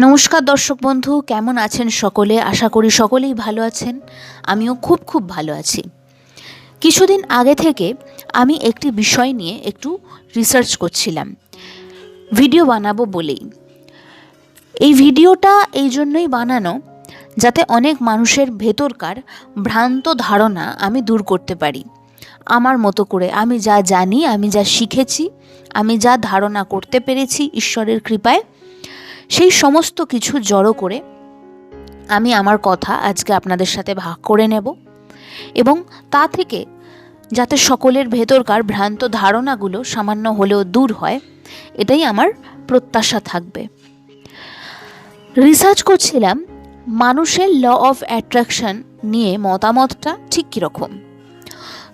নমস্কার দর্শক বন্ধু, কেমন আছেন সকলে? আশা করি সকলেই ভালো আছেন। আমিও খুব খুব ভালো আছি। কিছুদিন আগে থেকে আমি একটি বিষয় নিয়ে একটু রিসার্চ করছিলাম। ভিডিও বানাবো বলেই। এই ভিডিওটা এই জন্যই বানানো যাতে অনেক মানুষের ভেতরকার ভ্রান্ত ধারণা আমি দূর করতে পারি। আমার মতো করে আমি যা জানি, আমি যা শিখেছি, আমি যা ধারণা করতে পেরেছি ঈশ্বরের কৃপায় সেই সমস্ত কিছু জড়ো করে আমি আমার কথা আজকে আপনাদের সাথে ভাগ করে নেব এবং তা থেকে যাতে সকলের ভেতরকার ভ্রান্ত ধারণাগুলো সামান্য হলেও দূর হয়, এটাই আমার প্রত্যাশা থাকবে। রিসার্চ করছিলাম, মানুষের ল অফ অ্যাট্রাকশন নিয়ে মতামতটা ঠিক কীরকম।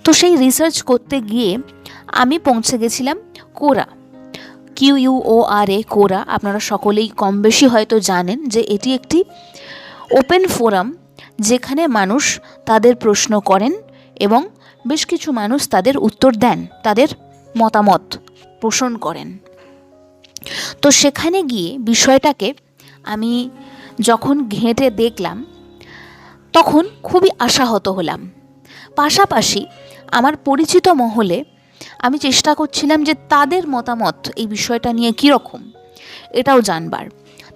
তো সেই রিসার্চ করতে গিয়ে আমি পৌঁছে গেছিলাম কোরা। কিউ ও আর এ কোরা আপনারা সকলেই কম বেশি হয়তো জানেন যে এটি একটি ওপেন ফোরাম যেখানে মানুষ তাদের প্রশ্ন করেন এবং বেশ কিছু মানুষ তাদের উত্তর দেন, তাদের মতামত পোষণ করেন। তো সেখানে গিয়ে বিষয়টাকে আমি যখন ঘেঁটে দেখলাম, তখন খুবই আশাহত হলাম। পাশাপাশি আমার পরিচিত মহলে আমি চেষ্টা করছিলাম যে তাদের মতামত এই বিষয়টা নিয়ে কীরকম, এটাও জানবার।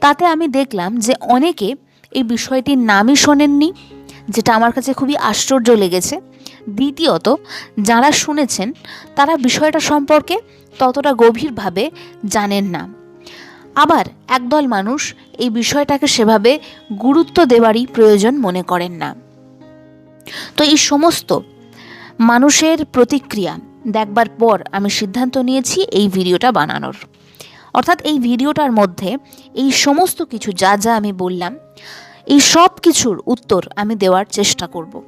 তাতে আমি দেখলাম যে অনেকে এই বিষয়টির নামই শোনেননি, যেটা আমার কাছে খুবই আশ্চর্য লেগেছে। দ্বিতীয়ত, যারা শুনেছেন, তারা বিষয়টা সম্পর্কে ততটা গভীরভাবে জানেন না। আবার একদল মানুষ এই বিষয়টাকে সেভাবে গুরুত্ব দেওয়ারই প্রয়োজন মনে করেন না। তো এই সমস্ত মানুষের প্রতিক্রিয়া দেখবার পর আমি সিদ্ধান্ত নিয়েছি এই ভিডিওটা বানানোর। অর্থাৎ এই ভিডিওটার মধ্যে এই সমস্ত কিছু যা যা আমি বললাম, এই সব কিছুর উত্তর আমি দেওয়ার চেষ্টা করব।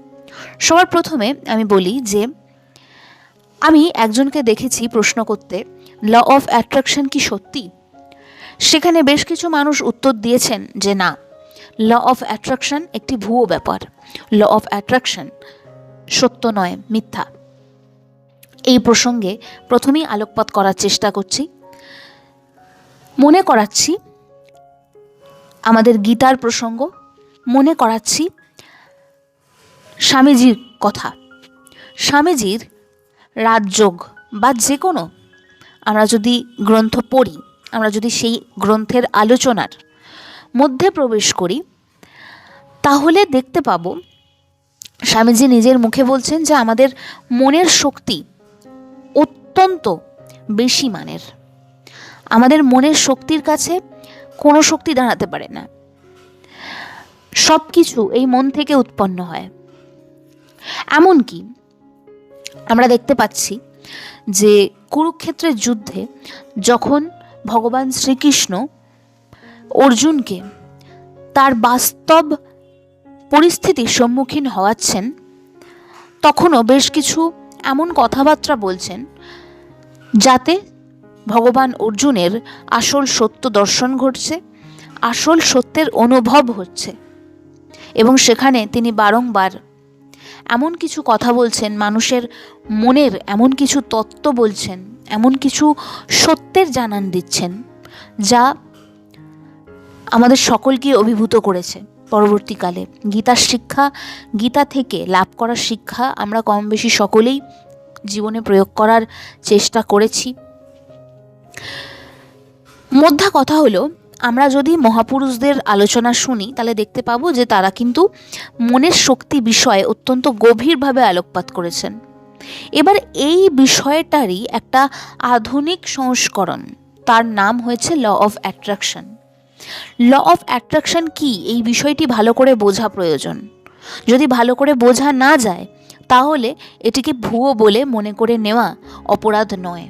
সবার প্রথমে আমি বলি যে, আমি একজনকে দেখেছি প্রশ্ন করতে, ল অফ অ্যাট্রাকশন কি সত্যি? সেখানে বেশ কিছু মানুষ উত্তর দিয়েছেন যে না, ল অফ অ্যাট্রাকশন একটি ভুয়ো ব্যাপার। ল অফ অ্যাট্রাকশন সত্য নয়, মিথ্যা। এই প্রসঙ্গে প্রথমেই আলোকপাত করার চেষ্টা করছি। মনে করাচ্ছি আমাদের গীতার প্রসঙ্গ, মনে করাচ্ছি স্বামীজির কথা। স্বামীজির রাজযোগ বা যে কোনো আমরা যদি গ্রন্থ পড়ি, আমরা যদি সেই গ্রন্থের আলোচনার মধ্যে প্রবেশ করি, তাহলে দেখতে পাবো স্বামীজি নিজের মুখে বলছেন যে আমাদের মনের শক্তি অত্যন্ত বেশি মানের। আমাদের মনের শক্তির কাছে কোনো শক্তি দাঁড়াতে পারে না। সব কিছু এই মন থেকে উৎপন্ন হয়। এমনকি আমরা দেখতে পাচ্ছি যে কুরুক্ষেত্রের যুদ্ধে যখন ভগবান শ্রীকৃষ্ণ অর্জুনকে তার বাস্তব পরিস্থিতির সম্মুখীন হওয়াচ্ছেন, তখনও বেশ কিছু এমন কথাবার্তা বলছেন যাতে ভগবান অর্জুনের আসল সত্য দর্শন ঘটছে, আসল সত্যের অনুভব হচ্ছে। এবং সেখানে তিনি বারংবার এমন কিছু কথা বলছেন, মানুষের মনের এমন কিছু তত্ত্ব বলছেন, এমন কিছু সত্যের জানান দিচ্ছেন, যা আমাদের সকলকে অভিভূত করেছে। পরবর্তীকালে। গীতার শিক্ষা, গীতা থেকে লাভ করার শিক্ষা আমরা কম বেশি সকলেই জীবনে প্রয়োগ করার চেষ্টা করেছি। মধ্যা কথা হলো, আমরা যদি মহাপুরুষদের আলোচনা শুনি, তাহলে দেখতে পাবো যে তারা কিন্তু মনের শক্তি বিষয়ে অত্যন্ত গভীরভাবে আলোকপাত করেছেন। এবার এই বিষয়টারই একটা আধুনিক সংস্করণ, তার নাম হয়েছে law of attraction. Law of attraction কি? এই বিষয়টি ভালো করে বোঝা প্রয়োজন। যদি ভালো করে বোঝা না যায়, তাহলে এটিকে ভুয়ো বলে মনে করে নেওয়া অপরাধ নয়।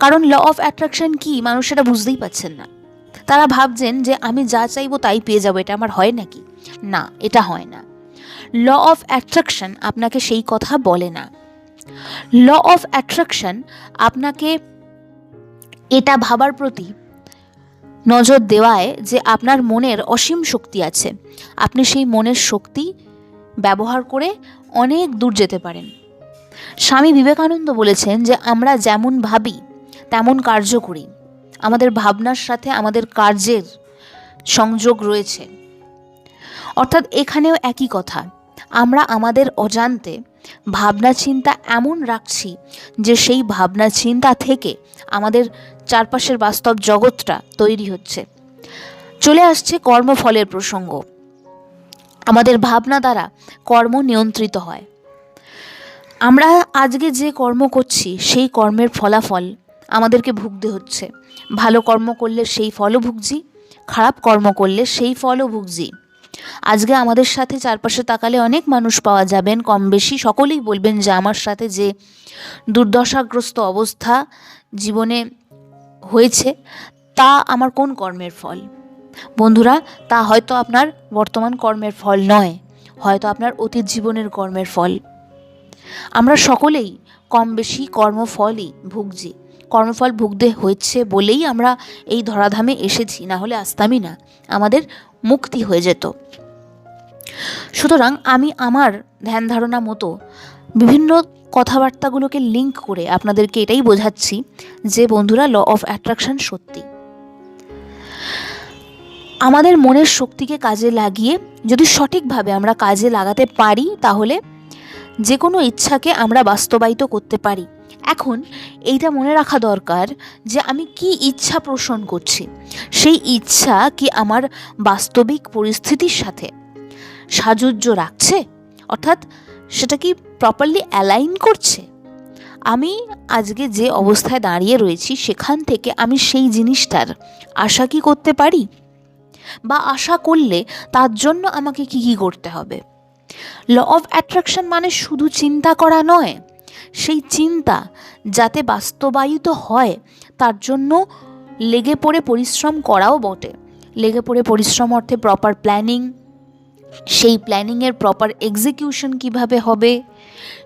কারণ ল অফ অ্যাট্রাকশন কি? মানুষ সেটা বুঝতেই পাচ্ছেন না। তারা ভাবছেন যে আমি যা চাইব তাই পেয়ে যাব, এটা আমার হয় নাকি? না, এটা হয় না। ল অফ অ্যাট্রাকশন আপনাকে সেই কথা বলে না। ল অফ অ্যাট্রাকশন আপনাকে এটা ভাবার প্রতি নজর দেওয়ায় যে আপনার মনের অসীম শক্তি আছে। আপনি সেই মনের শক্তি ব্যবহার করে অনেক দূর যেতে পারেন। স্বামী বিবেকানন্দ বলেছেন যে, আমরা যেমন ভাবি, তেমন কার্য করি। আমাদের ভাবনার সাথে আমাদের কার্যের সংযোগ রয়েছে। অর্থাৎ এখানেও একই কথা। আমরা আমাদের অজান্তে ভাবনা চিন্তা এমন রাখছি যে সেই ভাবনা চিন্তা থেকে আমাদের চারপাশের বাস্তব জগৎটা তৈরি হচ্ছে। চলে আসছে কর্মফলের প্রসঙ্গ। আমাদের ভাবনা দ্বারা কর্ম নিয়ন্ত্রিত হয়। আমরা আজকে যে কর্ম করছি, সেই কর্মের ফলাফল আমাদেরকে ভুগতে হচ্ছে। ভালো কর্ম করলে সেই ফলও ভুগছি, খারাপ কর্ম করলে সেই ফলও ভুগছি। আজকে আমাদের সাথে চারপাশে তাকালে অনেক মানুষ পাওয়া যাবেন কম বেশি সকলেই বলবেন যে আমার সাথে যে দুর্দশাগ্রস্ত অবস্থা জীবনে হয়েছে, তা আমার কোন কর্মের ফল? বন্ধুরা, তা হয়তো আপনার বর্তমান কর্মের ফল নয়, হয়তো আপনার অতীত জীবনের কর্মের ফল। আমরা সকলেই কম বেশি কর্মফলই ভুগছি, কর্মফল ভুগতে হয়েছে বলেই আমরা এই ধরাধামে এসেছি, না হলে আসতামই না। আমাদের মুক্তি হয়ে যেত। সুতরাং আমি আমার ধ্যান ধারণা মতো বিভিন্ন কথাবার্তাগুলোকে লিঙ্ক করে আপনাদেরকে এটাই বোঝাচ্ছি যে, বন্ধুরা ল অফ অ্যাট্রাকশন সত্যি। আমাদের মনের শক্তিকে কাজে লাগিয়ে যদি সঠিকভাবে আমরা কাজে লাগাতে পারি, তাহলে যে কোনো ইচ্ছাকে আমরা বাস্তবায়িত করতে পারি। এখন এইটা মনে রাখা দরকার যে আমি কি ইচ্ছা পোষণ করছি। সেই ইচ্ছা কি আমার বাস্তবিক পরিস্থিতির সাথে সাজুজ্য রাখছে? অর্থাৎ সেটা কি প্রপারলি অ্যালাইন করছে? আমি আজকে যে অবস্থায় দাঁড়িয়ে রয়েছি, সেখান থেকে আমি সেই জিনিসটার আশা কি করতে পারি? বা আশা করলে তার জন্য আমাকে কি কি করতে হবে? ল অফ অ্যাট্রাকশন মানে শুধু চিন্তা করা নয় সেই চিন্তা যাতে বাস্তবায়িত হয়, তার জন্য লেগে পড়ে পরিশ্রম করাও বটে। লেগে পড়ে পরিশ্রম অর্থে প্রপার প্ল্যানিং সেই প্ল্যানিংয়ের প্রপার এক্সিকিউশন কীভাবে হবে,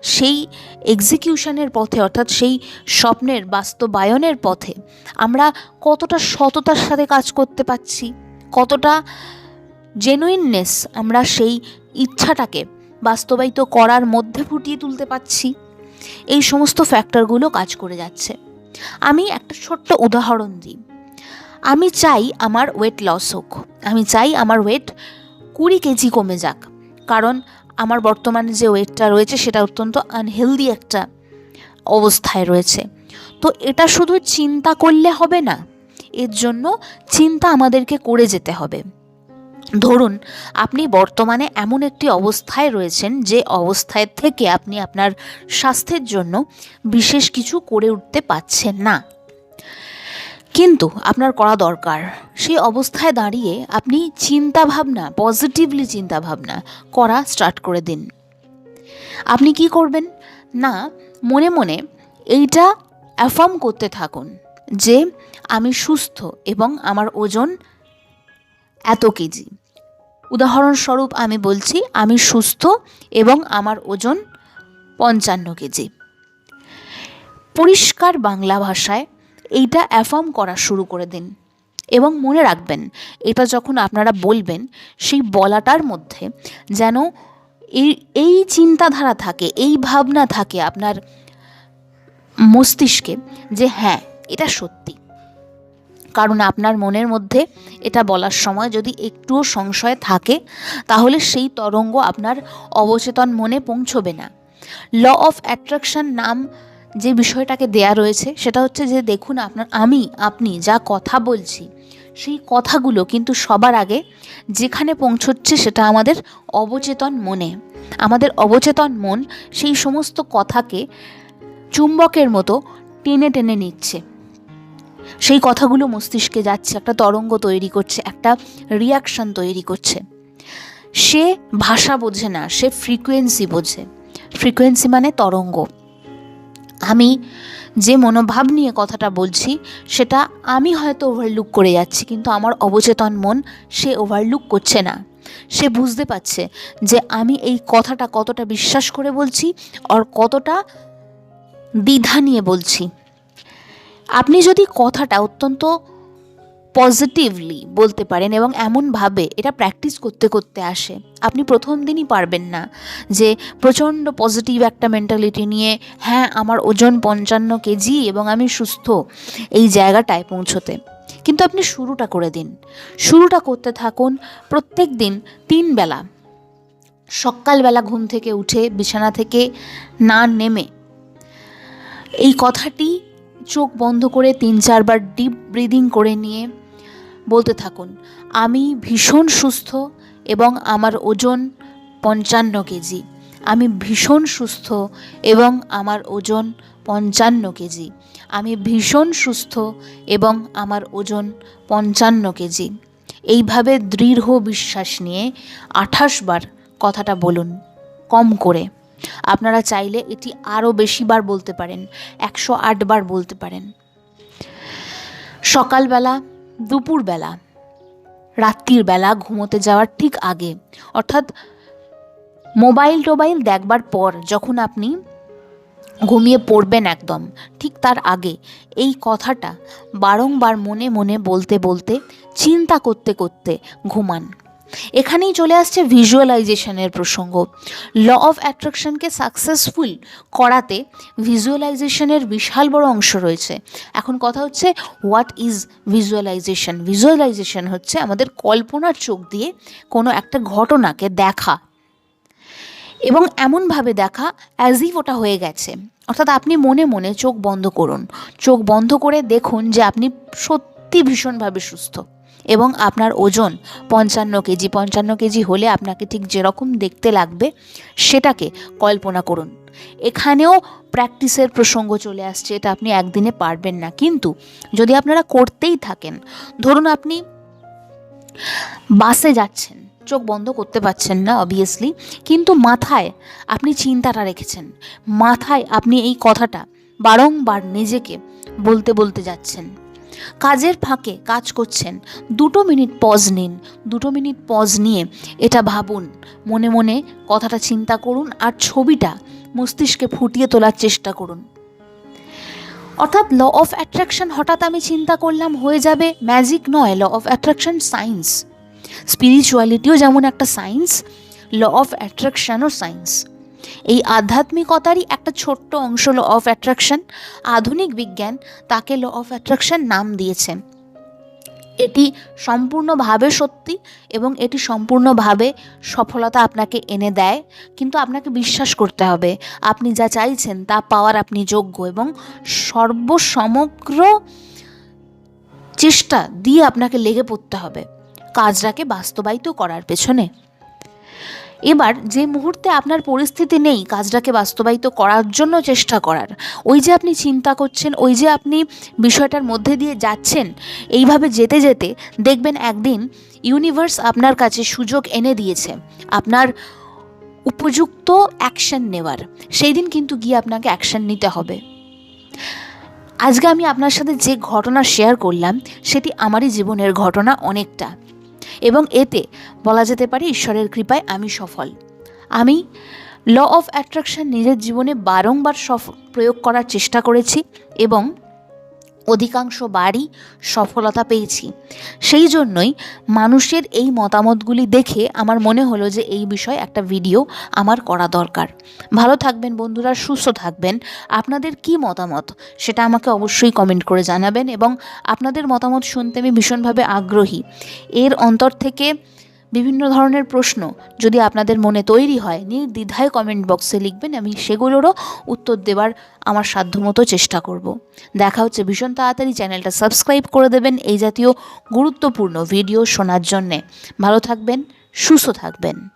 সেই এক্সিকিউশনের পথে অর্থাৎ সেই স্বপ্নের বাস্তবায়নের পথে আমরা কতটা সততার সাথে কাজ করতে পারছি, কতটা জেনুইননেস আমরা সেই ইচ্ছাটাকে বাস্তবায়িত করার মধ্যে ফুটিয়ে তুলতে পারছি। এই সমস্ত ফ্যাক্টরগুলো কাজ করে যাচ্ছে। আমি একটা ছোট্ট উদাহরণ দিই। আমি চাই আমার ওয়েট লস হোক। আমি চাই আমার ওয়েট কুড়ি কেজি কমে যাক। কারণ আমার বর্তমানে যে ওয়েটটা রয়েছে, সেটা অত্যন্ত আনহেলদি একটা অবস্থায় রয়েছে। তো এটা শুধু চিন্তা করলে হবে না, এর জন্য চিন্তা আমাদেরকে করে যেতে হবে। ধরুন, আপনি বর্তমানে এমন একটি অবস্থায় রয়েছেন যে অবস্থায় থেকে আপনি আপনার স্বাস্থ্যের জন্য বিশেষ কিছু করে উঠতে পারছেন না। কিন্তু আপনার করা দরকার, সেই অবস্থায় দাঁড়িয়ে আপনি চিন্তা ভাবনা পজিটিভলি চিন্তা ভাবনা করা স্টার্ট করে দিন। আপনি কি করবেন? না, মনে মনে এইটা অ্যাফার্ম করতে থাকুন যে আমি সুস্থ এবং আমার ওজন এত কেজি। উদাহরণস্বরূপ আমি বলছি, আমি সুস্থ এবং আমার ওজন পঞ্চান্ন কেজি। পরিষ্কার বাংলা ভাষায় এইটা অ্যাফার্ম করা শুরু করে দিন এবং মনে রাখবেন, এটা যখন আপনারা বলবেন, সেই বলাটার মধ্যে যেন এই এই চিন্তাধারা থাকে, এই ভাবনা থাকে আপনার মস্তিষ্কে যে হ্যাঁ এটা সত্যি। কারণ আপনার মনের মধ্যে এটা বলার সময় যদি একটুও সংশয় থাকে, তাহলে সেই তরঙ্গ আপনার অবচেতন মনে পৌঁছবে না। ল অফ অ্যাট্রাকশন নাম যে বিষয়টাকে দেয়া রয়েছে, সেটা হচ্ছে যে দেখুন আপনার, আমি, আপনি যা কথা বলছি, সেই কথাগুলো কিন্তু সবার আগে যেখানে পৌঁছচ্ছে সেটা আমাদের অবচেতন মনে। আমাদের অবচেতন মন সেই সমস্ত কথাকে চুম্বকের মতো টেনে টেনে নিচ্ছে। সেই কথাগুলো মস্তিষ্কে যাচ্ছে, একটা তরঙ্গ তৈরি করছে, একটা রিয়াকশন তৈরি করছে। সে ভাষা বোঝে না, সে ফ্রিকোয়েন্সি বোঝে। ফ্রিকোয়েন্সি মানে তরঙ্গ। আমি যে মনোভাব নিয়ে কথাটা বলছি, সেটা আমি হয়তো ওভারলুক করে যাচ্ছি, কিন্তু আমার অবচেতন মন সে ওভারলুক করছে না। সে বুঝতে পারছে যে আমি এই কথাটা কতটা বিশ্বাস করে বলছি, আর কতটা দ্বিধা নিয়ে বলছি। আপনি যদি কথাটা অত্যন্ত পজিটিভলি বলতে পারেন এবং এমনভাবে এটা প্র্যাকটিস করতে করতে আসে, আপনি প্রথম দিনই পারবেন না যে প্রচণ্ড পজিটিভ একটা মেন্টালিটি নিয়ে হ্যাঁ আমার ওজন পঞ্চান্ন কেজি এবং আমি সুস্থ এই জায়গাটায় পৌঁছতে। কিন্তু আপনি শুরুটা করে দিন। শুরুটা করতে থাকুন প্রত্যেক দিন তিন বেলা। সকালবেলা ঘুম থেকে উঠে, বিছানা থেকে না নেমে এই কথাটি চোখ বন্ধ করে তিন চারবার ডিপ ব্রিদিং করে নিয়ে বলতে থাকুন, আমি ভীষণ সুস্থ এবং আমার ওজন পঞ্চান্ন কেজি। আমি ভীষণ সুস্থ এবং আমার ওজন পঞ্চান্ন কেজি। আমি ভীষণ সুস্থ এবং আমার ওজন পঞ্চান্ন কেজি। এইভাবে দৃঢ় বিশ্বাস নিয়ে আঠাশ বার কথাটা বলুন, কম করে। আপনারা চাইলে এটি আরও বেশিবার বলতে পারেন, একশো বার বলতে পারেন। সকালবেলা, দুপুরবেলা রাত্রির বেলা ঘুমোতে যাওয়ার ঠিক আগে, অর্থাৎ মোবাইল টোবাইল দেখবার পর যখন আপনি ঘুমিয়ে পড়বেন একদম, ঠিক তার আগে, এই কথাটা বারংবার মনে মনে বলতে বলতে, চিন্তা করতে করতে ঘুমান। এখানেই চলে আসছে ভিজুয়ালাইজেশনের প্রসঙ্গ। ল অফ অ্যাট্রাকশনকে সাকসেসফুল করাতে ভিজুয়ালাইজেশনের বিশাল বড় অংশ রয়েছে। এখন কথা হচ্ছে হোয়াট ইজ ভিজুয়ালাইজেশন ভিজুয়ালাইজেশন হচ্ছে আমাদের কল্পনার চোখ দিয়ে কোনো একটা ঘটনাকে দেখা। এবং এমনভাবে দেখা অ্যাজ ইফ ওটা হয়ে গেছে। অর্থাৎ আপনি মনে মনে চোখ বন্ধ করুন। চোখ বন্ধ করে দেখুন যে আপনি সত্যি ভীষণভাবে সুস্থ। এবং আপনার ওজন পঞ্চান্ন কেজি। পঞ্চান্ন কেজি হলে আপনাকে ঠিক যেরকম দেখতে লাগবে সেটাকে কল্পনা করুন। এখানেও প্র্যাকটিসের প্রসঙ্গ চলে আসছে, এটা আপনি একদিনে পারবেন না। কিন্তু যদি আপনারা করতেই থাকেন, ধরুন আপনি বাসে যাচ্ছেন, চোখ বন্ধ করতে পারছেন না অবভিয়াসলি কিন্তু মাথায় আপনি চিন্তাটা রেখেছেন, মাথায় আপনি এই কথাটা বারংবার নিজেকে বলতে বলতে যাচ্ছেন কাজের ফাঁকে কাজ করছেন। দুটো মিনিট পজ নিন। দুটো মিনিট পজ নিয়ে এটা ভাবুন। মনে মনে কথাটা চিন্তা করুন আর ছবিটা মস্তিষ্কে ফুটিয়ে তোলার চেষ্টা করুন। অর্থাৎ ল অফ অ্যাট্রাকশন হঠাৎ আমি চিন্তা করলাম হয়ে যাবে ম্যাজিক নয় ল অফ অ্যাট্রাকশন সায়েন্স স্পিরিচুয়ালিটিও যেমন একটা সায়েন্স ল অফ অ্যাট্রাকশনও সায়েন্স এই আধ্যাত্মিকতারই একটা ছোট্ট অংশ ল অফ অ্যাট্রাকশন। আধুনিক বিজ্ঞান তাকে ল অফ অ্যাট্রাকশন নাম দিয়েছে। এটি সম্পূর্ণভাবে সত্যি এবং এটি সম্পূর্ণভাবে সফলতা আপনাকে এনে দেয়। কিন্তু আপনাকে বিশ্বাস করতে হবে, আপনি যা চাইছেন তা পাওয়ার আপনি যোগ্য এবং সর্বসমগ্র চেষ্টা দিয়ে আপনাকে লেগে পড়তে হবে। কাজটাকে বাস্তবায়িত করার পেছনে। এবার যে মুহূর্তে আপনার পরিস্থিতি নেই কাজটাকে বাস্তবায়িত করার জন্য চেষ্টা করার, ওই যে আপনি চিন্তা করছেন, ওই যে আপনি বিষয়টার মধ্যে দিয়ে যাচ্ছেন, এইভাবে যেতে যেতে দেখবেন একদিন ইউনিভার্স আপনার কাছে সুযোগ এনে দিয়েছে, আপনার উপযুক্ত অ্যাকশন নেওয়ার সেই দিন কিন্তু গিয়ে আপনাকে অ্যাকশন নিতে হবে। আজকে আমি আপনার সাথে যে ঘটনা শেয়ার করলাম, সেটি আমারই জীবনের ঘটনা অনেকটা। এবং এতে বলা যেতে পারে ঈশ্বরের কৃপায় আমি সফল। আমি ল অফ অ্যাট্রাকশন নিজের জীবনে বারংবার সফল প্রয়োগ করার চেষ্টা করেছি এবং অধিকাংশ বারই সফলতা পেয়েছি। সেই জন্যই মানুষের এই মতামতগুলি দেখে আমার মনে হলো যে এই বিষয়ে একটা ভিডিও আমার করা দরকার। ভালো থাকবেন বন্ধুরা, সুস্থ থাকবেন। আপনাদের কি মতামত সেটা আমাকে অবশ্যই কমেন্ট করে জানাবেন এবং আপনাদের মতামত শুনতে আমি ভীষণভাবে আগ্রহী। এর অন্তর থেকে বিভিন্ন ধরনের প্রশ্ন যদি আপনাদের মনে তৈরি হয়, নির্দ্বিধায় কমেন্ট বক্সে লিখবেন, আমি সেগুলোরও উত্তর দেবার আমার সাধ্যমতো চেষ্টা করব। দেখা হচ্ছে ভীষণ তাড়াতাড়ি, চ্যানেলটা সাবস্ক্রাইব করে দেবেন এই জাতীয় গুরুত্বপূর্ণ ভিডিও শোনার জন্যে। ভালো থাকবেন, সুস্থ থাকবেন।